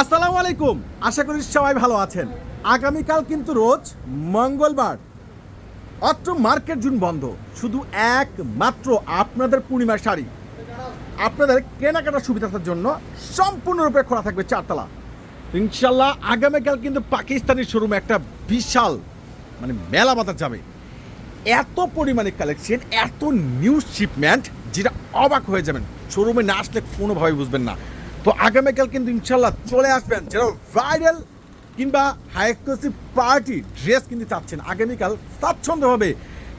আসসালামু আলাইকুম। আশা করি সবাই ভালো আছেন। আগামীকাল কিন্তু রোজ মঙ্গলবার। অত্র মার্কেট জুন বন্ধ। শুধু একমাত্র আপনাদের পূর্ণিমার শাড়ি। আপনাদের কেনাকাটার সুবিধার জন্য সম্পূর্ণরূপে খোলা থাকবে চারতলা। ইনশাল্লাহ আগামীকাল কিন্তু পাকিস্তানি শোরুমে একটা বিশাল মানে মেলা বাজার যাবে। এত পরিমাণে কালেকশন, এত নিউ শিপমেন্ট, যেটা অবাক হয়ে যাবেন। শোরুমে না আসলে কোনোভাবে বুঝবেন না। তো আগামীকাল কিন্তু ইনশাল্লাহ চলে আসবেন যারা ভাইরাল কিংবা হাই এক্সক্লুসিভ পার্টি ড্রেস কিনতে চাচ্ছেন। আগামীকাল স্বাচ্ছন্দ্যভাবে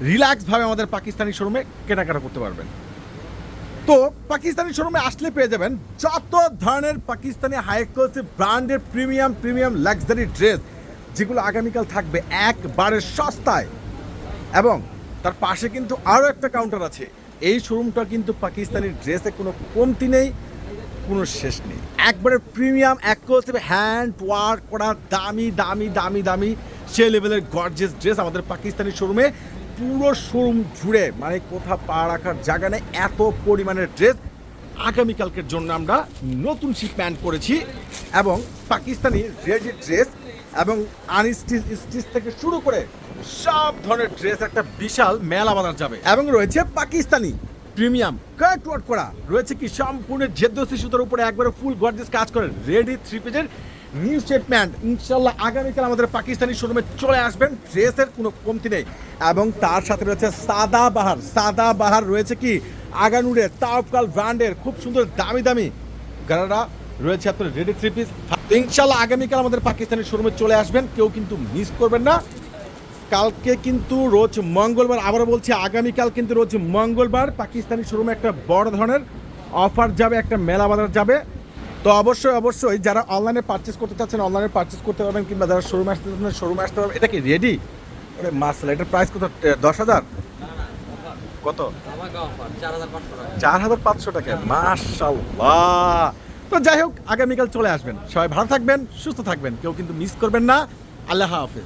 রিল্যাক্সভাবে আমাদের পাকিস্তানি শোরুমে কেনাকাটা করতে পারবেন। তো পাকিস্তানি শোরুমে আসলে পেয়ে যাবেন যত ধরনের পাকিস্তানি হাই এক্সক্লুসিভ ব্র্যান্ডের প্রিমিয়াম প্রিমিয়াম লাক্সারি ড্রেস যেগুলো আগামীকাল থাকবে একবারে সস্তায়। এবং তার পাশে কিন্তু আরও একটা কাউন্টার আছে। এই শোরুমটা কিন্তু পাকিস্তানি ড্রেসে কোনো কমতি নেই। কোনো শেষ নেই। একবারে প্রিমিয়াম এক এক্সক্লুসিভ হ্যান্ড ওয়ার্ক করা, দামি দামি দামি দামি সে লেভেলের গর্জেস ড্রেস আমাদের পাকিস্তানি শোরুমে পুরো শোরুম জুড়ে মানে কোথাও পা রাখার জায়গা নেই, এত পরিমাণের ড্রেস আগামীকালকের জন্য আমরা নতুন শিপম্যান্ট করেছি এবং পাকিস্তানি রেডি ড্রেস এবং আনস্টিচ স্টিচ থেকে শুরু করে সব ধরনের ড্রেস একটা বিশাল মেলা বাজার যাবে। এবং রয়েছে পাকিস্তানি। প্রিমিয়াম। কাট ওয়ার্ক করা। রয়েছে কি সম্পূর্ণ জেদ্দসি সুতোর উপরে একবারে ফুল গর্জেস কাজ করে। রেডি থ্রি পিসের নিউ শিপমেন্ট ইনশাল্লাহ আগামীকাল আমাদের পাকিস্তানি শোরুমে চলে আসবেন। ড্রেসের কোনো কমতি নেই। এবং তার সাথে রয়েছে সাদা বাহার। সাদা বাহার রয়েছে কি আগানুরের তাওকাল ব্র্যান্ডের খুব সুন্দর দামি দামি গারারা রয়েছে আপনার রেডি থ্রি পিস। ইনশাল্লাহ আগামীকাল আমাদের পাকিস্তানি শোরুমে চলে আসবেন। কেউ কিন্তু মিস করবেন না। কালকে কিন্তু রোজ মঙ্গলবার, আবারও বলছি, আগামীকাল কিন্তু রোজ মঙ্গলবার পাকিস্তানি শোরুমে একটা বড় ধরনের অফার যাবে, একটা মেলা বাজার যাবে। তো অবশ্যই অবশ্যই যারা অনলাইনে পারচেস করতে চাচ্ছেন, অনলাইনে পারচেস করতে পারবেন, কিংবা যারা শোরুমে আসতে চাচ্ছেন, শোরুমে আসতে পারবেন। এটা কি রেডি মার্শাল এটার প্রাইস কত? দশ হাজার? কত? চার হাজার পাঁচশো টাকা। মার্শাল্লাহ তো যাই হোক, আগামীকাল চলে আসবেন। সবাই ভালো থাকবেন, সুস্থ থাকবেন। কেউ কিন্তু মিস করবেন না। আল্লাহ হাফেজ।